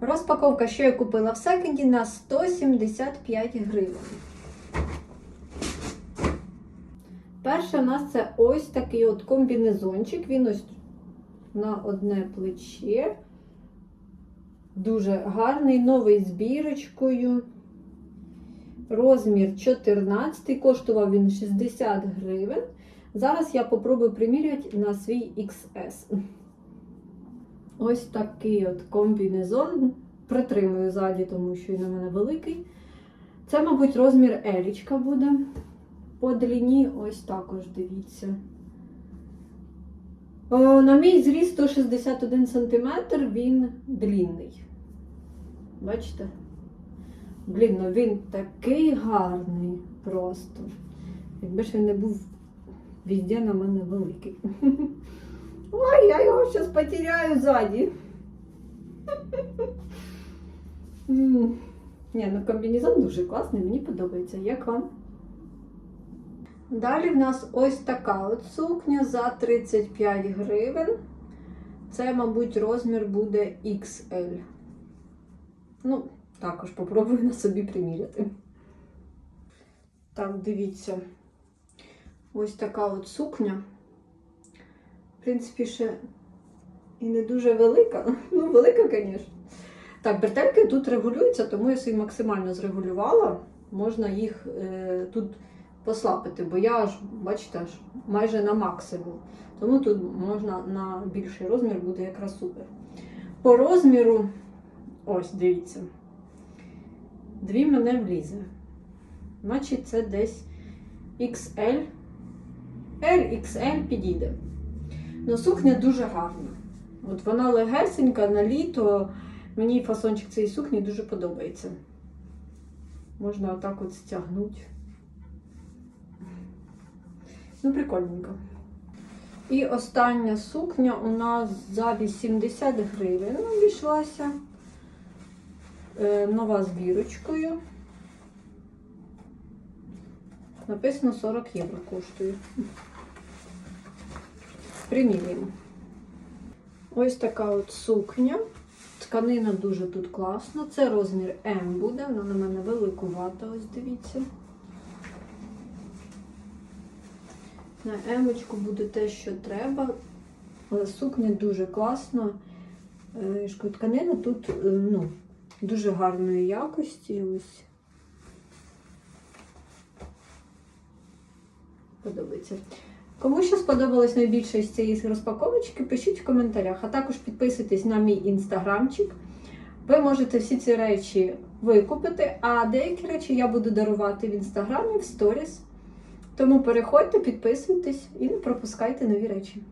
Розпаковка, що я купила в секонді на 175 гривень. Перше у нас це ось такий от комбінезончик. Він ось на одне плече. Дуже гарний, новий з бірочкою. Розмір 14, коштував він 60 гривень. Зараз я попробую приміряти на свій XS. Ось такий от комбінезон. Притримую ззаді, тому що він у мене великий. Це, мабуть, розмір елічка буде. По длині ось також дивіться. О, на мій зріст 161 см, він длінний. Бачите? Блін, ну він такий гарний просто. Якби ж він не був везде на мене великий. Ой, я його зараз потеряю ззаді. М. Ні, ну комбінезон дуже класний, мені подобається. Як вам? Далі в нас ось така от сукня за 35 гривень. Це, мабуть, розмір буде XL. Ну, також попробую на собі приміряти. Так, дивіться. Ось така от сукня. Принципі, ще і не дуже велика. Ну, велика, звісно. Так, бретельки тут регулюються, тому я собі максимально зрегулювала. Можна їх е, тут послабити, бо я аж, бачите, аж майже на максимум. Тому тут можна на більший розмір буде якраз супер. По розміру, ось дивіться, дві мене влізе. Значить, це десь XL. LXL підійде. Ну, сукня дуже гарна. От вона легесенька на літо. Мені фасончик цієї сукні дуже подобається. Можна отак от стягнути. Ну, прикольненько. І остання сукня у нас за 80 гривень обійшлася. Е, нова з бірочкою. Написано 40 євро коштує. Примірюємо. Ось така от сукня. Тканина дуже тут класна. Це розмір М буде, вона на мене великувата, ось дивіться. На емочку буде те, що треба. Але сукня дуже класна. Е, Тканина тут е, ну, дуже гарної якості. Ось. Подобається. Кому що сподобалось найбільше з цієї розпаковочки, пишіть в коментарях, а також підписуйтесь на мій інстаграмчик. Ви можете всі ці речі викупити, а деякі речі я буду дарувати в інстаграмі в сторіс. Тому переходьте, підписуйтесь і не пропускайте нові речі.